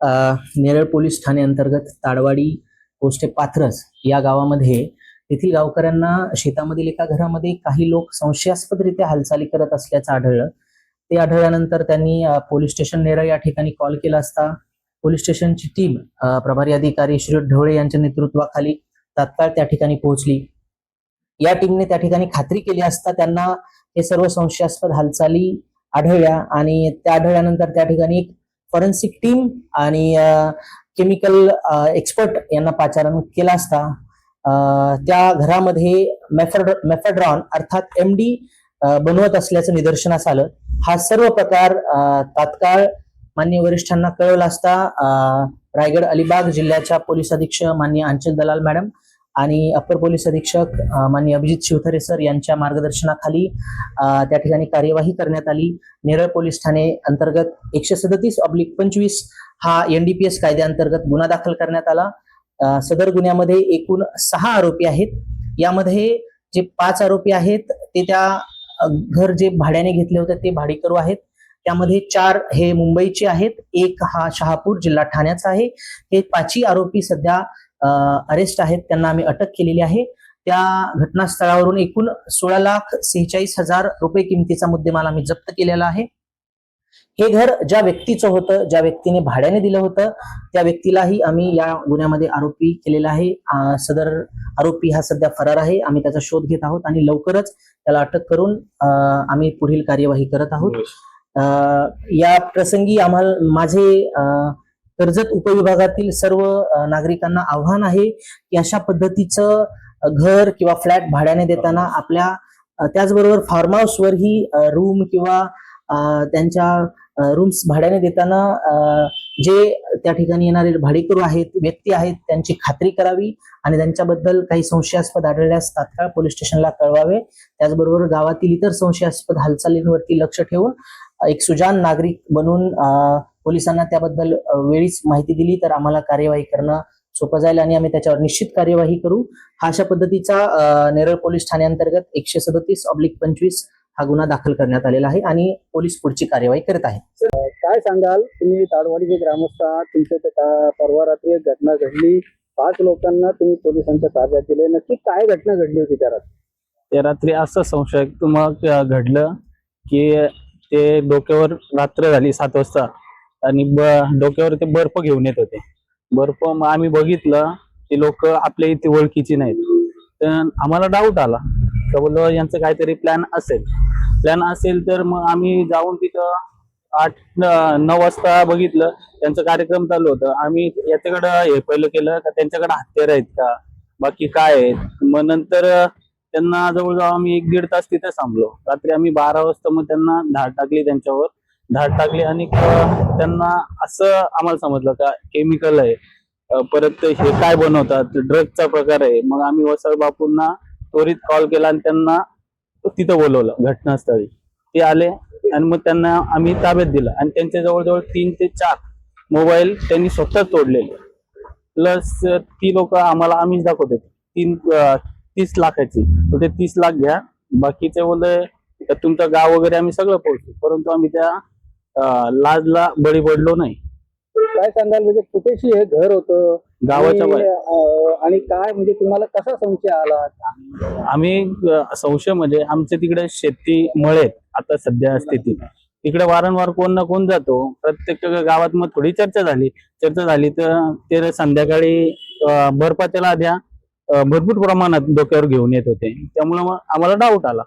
Neral police Thane अंतर्गत ताडवाडी पोस्टे पाथरस या गावामध्ये येथील गावकऱ्यांना शेतामधील एका घरामध्ये काही लोक संशयास्पदरित्या हालचाली करत असल्याचं आढळलं. ते आढळल्यानंतर त्यांनी पोलीस स्टेशन नेरळ या ठिकाणी कॉल केला असता. पोलीस स्टेशनची टीम प्रभारी अधिकारी श्री ढवळे यांच्या नेतृत्वाखाली तात्काळ त्या ठिकाणी पोहोचली. या टीमने त्या ठिकाणी खात्री केली असता त्यांना हे सर्व संशयास्पद हालचाली आढळल्या आणि त्या आढळल्यानंतर त्या ठिकाणी एक फॉरेन्सिक टीम आणि केमिकल एक्सपर्ट यांना पाचारण केला असता त्या घरामध्ये मेफेड मेफेड्रॉन अर्थात एम डी बनवत असल्याचं निदर्शनास आलं. हा सर्व प्रकार तात्काळ मान्य वरिष्ठांना कळवला असता. रायगड अलिबाग जिल्ह्याच्या पोलीस अधीक्षक मान्य अंचल दलाल मॅडम आणि अप्पर पोलीस अधीक्षक मान्य अभिजित शिवथरे सर यांच्या मार्गदर्शनाखाली त्या ठिकाणी कार्यवाही करण्यात आली. नेरळ पोलीस ठाणे अंतर्गत एकशे सदतीस ऑब्लिक पंचवीस हा एनडीपीएस कायद्याअंतर्गत गुन्हा दाखल करण्यात आला. सदर गुन्ह्यामध्ये एकूण सहा आरोपी आहेत. यामध्ये जे पाच आरोपी आहेत ते त्या घर जे भाड्याने घेतले होते ते भाडेकरू आहेत. त्यामध्ये चार हे मुंबईचे आहेत. एक हा शहापूर जिल्हा ठाण्याचा आहे. हे पाचही आरोपी सध्या अरेस्ट आहेत त्यांना आम्ही अटक केलेली आहे. त्या घटनास्थळावरून एकूण सोळा लाख सेहेचाळीस हजार रुपये किमतीचा मुद्देमाल आम्ही जप्त केलेला आहे. हे घर ज्या व्यक्तीचं होतं ज्या व्यक्तीने भाड्याने दिलं होतं त्या व्यक्तीलाही आम्ही या गुन्ह्यामध्ये आरोपी केलेला आहे. सदर आरोपी हा सध्या फरार आहे. आम्ही त्याचा शोध घेत आहोत आणि लवकरच त्याला अटक करून आम्ही पुढील कार्यवाही करत आहोत. अं, या प्रसंगी आम्हाला माझे अं, कर्जत उपविभागातील सर्व नागरिकांना आव्हान आहे की अशा पद्धतीचं घर किंवा फ्लॅट भाड्याने देताना आपल्या त्याचबरोबर फार्म हाऊसवरही रूम किंवा त्यांच्या रूम्स भाड्याने देताना जे त्या ठिकाणी येणारे भाडेकरू आहेत व्यक्ती आहेत त्यांची खात्री करावी आणि त्यांच्याबद्दल काही संशयास्पद आढळल्यास तात्काळ पोलीस स्टेशनला कळवावे. त्याचबरोबर गावातील इतर संशयास्पद हालचालींवरती लक्ष ठेवून एक सुजान नागरिक बनून पोलिसांना त्याबद्दल वेळीच माहिती दिली तर आम्हाला कार्यवाही करणं सोपं जाईल आणि आम्ही त्याच्यावर निश्चित कार्यवाही करू. हा अशा पद्धतीचा नेरळ पोलीस ठाण्याअंतर्गत एकशे सदतीस ऑब्लिक पंचवीस हा गुन्हा दाखल करण्यात आलेला आहे आणि पोलीस पुढची कार्यवाही करत आहेत. काय सांगाल? तुम्ही ताडवाडीचे ग्रामस्थ आहात तुमच्या का- परवा रात्री एक घटना घडली? पाच लोकांना तुम्ही पोलिसांच्या ताब्यात दिले. नक्की काय घटना घडली होती त्या रात्री? त्या रात्री असं संशय मग घडलं की ते डोक्यावर रात्र झाली सात वाजता. आणि ब डोक्यावर ते बर्फ घेऊन येत होते. बर्फ मग आम्ही बघितलं ते लोक आपल्या इथे ओळखीची नाहीत. तर आम्हाला डाऊट आला. तर बोललो यांचं काहीतरी प्लॅन असेल. प्लॅन असेल तर मग आम्ही जाऊन तिथं आठ नऊ वाजता बघितलं. त्यांचा कार्यक्रम चालू होतं. आम्ही याच्याकडं हे पहिलं केलं का त्यांच्याकडे हत्यार आहेत का? बाकी काय आहेत? मग नंतर त्यांना जवळजवळ आम्ही एक दीड तास तिथे थांबलो. रात्री आम्ही बारा वाजता मग त्यांना धाड टाकली त्यांच्यावर. धाड टाकली आणि त्यांना असं आम्हाला समजलं का केमिकल आहे. परत हे काय बनवतात? ड्रगचा प्रकार आहे. मग आम्ही वसळ बापूंना त्वरित कॉल केला आणि त्यांना तिथं बोलवलं घटनास्थळी. ते आले आणि मग त्यांना आम्ही ताब्यात दिलं. आणि त्यांच्या जवळजवळ तीन ते चार मोबाईल त्यांनी स्वतः तोडलेले. प्लस ती लोक आम्हाला आम्हीच दाखवते. तीन तीस लाखाची. तर ते तीस लाख घ्या. बाकीचे बोलले तुमचं गाव वगैरे आम्ही सगळं पोहोचू परंतु आम्ही त्या लाजला बळी पडलो नाही. काय सांगाल? म्हणजे कुठेशी हे घर होतं? गावाच्या आणि, बाहेर. आणि काय? म्हणजे तुम्हाला कसा संशय आला? आम्ही संशय म्हणजे आमच्या तिकडे शेती मळे आता सध्या स्थितीत तिकडे वारंवार कोण ना कोण जातो. प्रत्येक गावात मग थोडी चर्चा झाली. चर्चा झाली तर ते संध्याकाळी अं, बर्फा त्याला द्या अं, भरपूर प्रमाणात डोक्यावर घेऊन येत होते. त्यामुळे मग आम्हाला डाऊट आला.